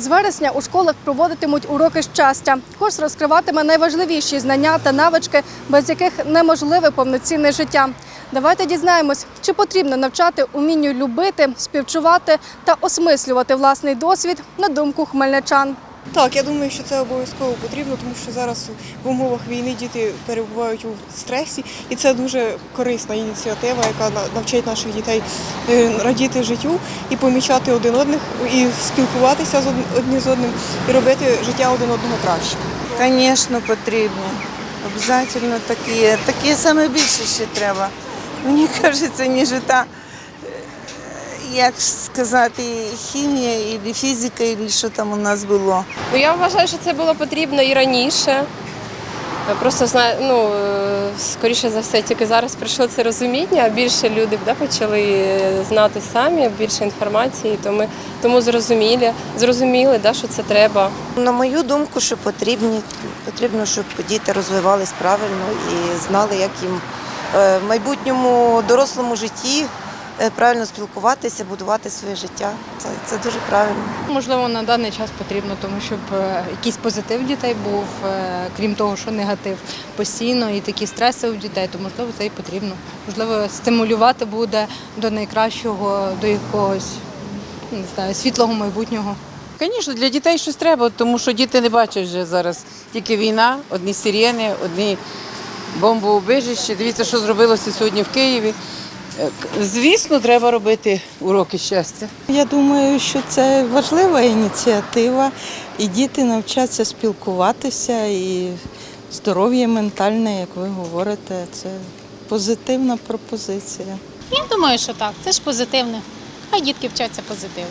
З вересня у школах проводитимуть уроки щастя. Курс розкриватиме найважливіші знання та навички, без яких неможливе повноцінне життя. Давайте дізнаємось, чи потрібно навчати умінню любити, співчувати та осмислювати власний досвід на думку хмельничан. Так, я думаю, що це обов'язково потрібно, тому що зараз в умовах війни діти перебувають у стресі, і це дуже корисна ініціатива, яка навчить наших дітей е, радіти життю і помічати один одних, і спілкуватися з одні з одним, і робити життя один одного краще. Звісно, потрібно. Обов'язково такі. Такі саме більше ще треба. Мені кажеться, ніж та, як сказати, хімія, і фізика, і що там у нас було. Ну я вважаю, що це було потрібно і раніше. Просто знаю, ну е, скоріше за все, тільки зараз прийшло це розуміння, а більше люди да, почали знати самі більше інформації, тому, тому зрозуміли, зрозуміли, да, що це треба. На мою думку, що потрібні, потрібно, щоб діти розвивались правильно і знали, як їм е, в майбутньому дорослому житті е, правильно спілкуватися, будувати своє життя. Це, це дуже правильно. Можливо, на даний час потрібно, тому щоб е, якийсь позитив дітей був, е, крім того, що негатив постійно і такі стреси у дітей, то можливо це і потрібно. Можливо, стимулювати буде до найкращого, до якогось не знаю, світлого майбутнього. Звісно, для дітей щось треба, тому що діти не бачать вже зараз тільки війна, одні сирени, одні бомбоубежища. Дивіться, що зробилося сьогодні в Києві. Звісно, треба робити уроки щастя. Я думаю, що це важлива ініціатива, і діти навчаться спілкуватися, і здоров'я ментальне, як ви говорите, це позитивна пропозиція. Я думаю, що так. Це ж позитивне. Хай дітки вчаться позитиву.